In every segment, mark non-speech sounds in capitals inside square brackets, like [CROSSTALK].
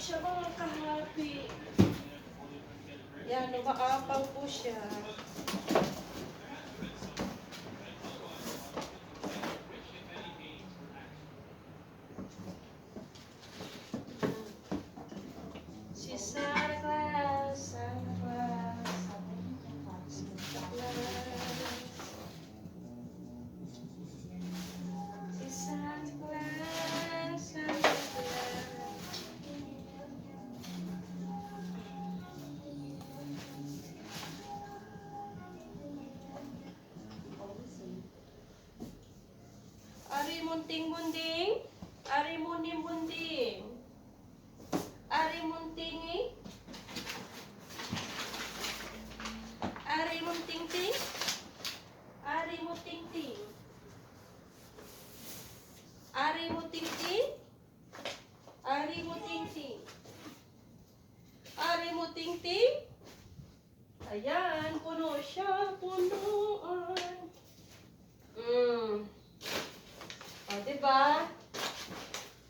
siya mga kahapi. Yan, umaapaw po siya. Ari munting munding, ari muning munding. Ari muntingi. Ari munting ting. Ari munting ting. Ari munting ting. Ari munting ting. Ari munting ting. Ayan, puno siya, punuan. O, diba?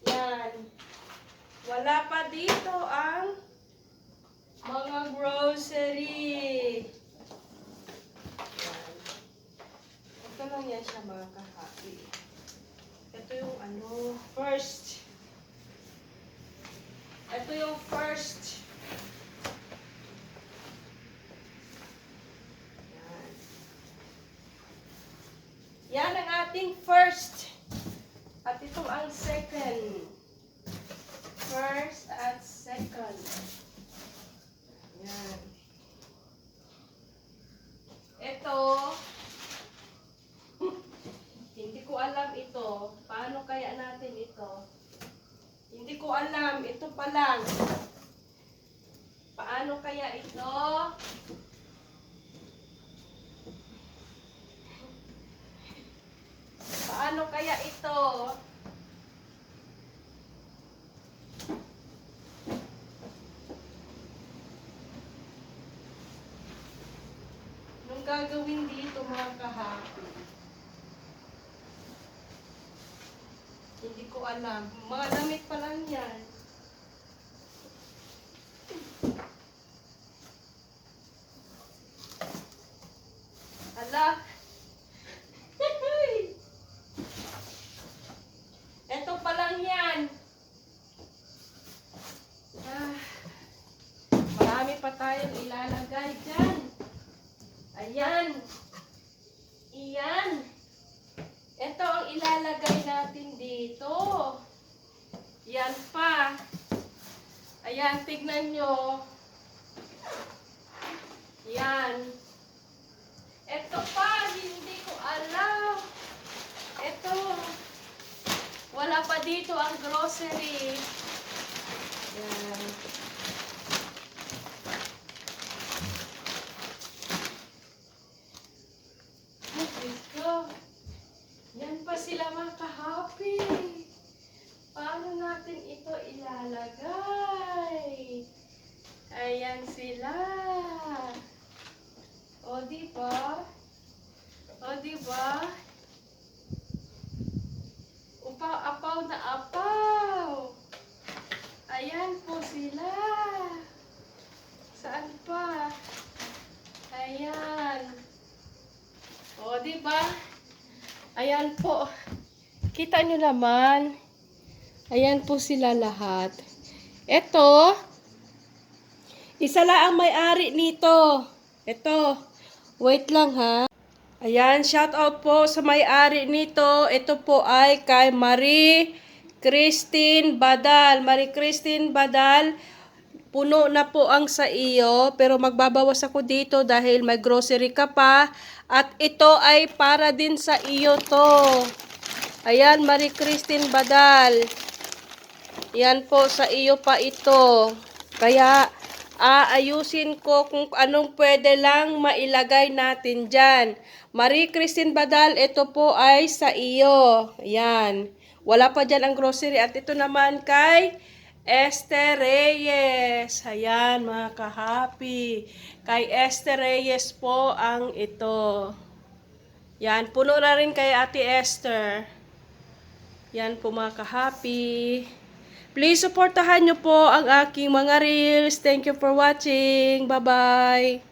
Yan. Wala pa dito ang mga grocery. Yan. Ito lang yan siya mga kahapi. Ito yung ano, first. Ito yung first. Yan. Yan ang ating first. At ito ang second. First at second. Yan. Ito, [LAUGHS] hindi ko alam ito. Paano kaya natin ito? Hindi ko alam. Ito pa lang. Paano kaya ito? Paano kaya ito? Gagawin dito mga kahapi? Hindi ko alam. Mga damit pa lang yan. Ala. [LAUGHS] Ito pa lang yan. Ah, marami pa tayong ilalagay dyan. Ayan. Iyan. Ito ang ilalagay natin dito. Yan pa. Ayan, tignan nyo. Yan. Ito pa, hindi ko alam. Ito. Wala pa dito ang grocery. Yan. Ay, Diyos ko. Yan pa sila mga kahapi. Paano natin ito ilalagay? Ayan sila. O, di ba? O, di ba? Upaw, apaw na apaw. Ayan po sila. Saan pa? Ayan. O, di ba? Ayan po. Kita nyo naman. Ayan po sila lahat. Ito, isa lang ang may-ari nito. Ito, wait lang ha. Ayan, shout out po sa may-ari nito. Ito po ay kay Marie Christine Badal. Marie Christine Badal, puno na po ang sa iyo, pero magbabawas ako dito dahil may grocery ka pa. At ito ay para din sa iyo to. Ayan, Marie Christine Badal. Yan po, sa iyo pa ito. Kaya, aayusin ko kung anong pwede lang mailagay natin dyan. Marie Christine Badal, ito po ay sa iyo. Yan. Wala pa dyan ang grocery. At ito naman kay Esther Reyes. Ayan, mga kahapi. Kay Esther Reyes po ang ito. Yan, puno na rin kay Ate Esther. Yan po mga kahapi. Please supportahan nyo po ang aking mga reels. Thank you for watching. Bye-bye.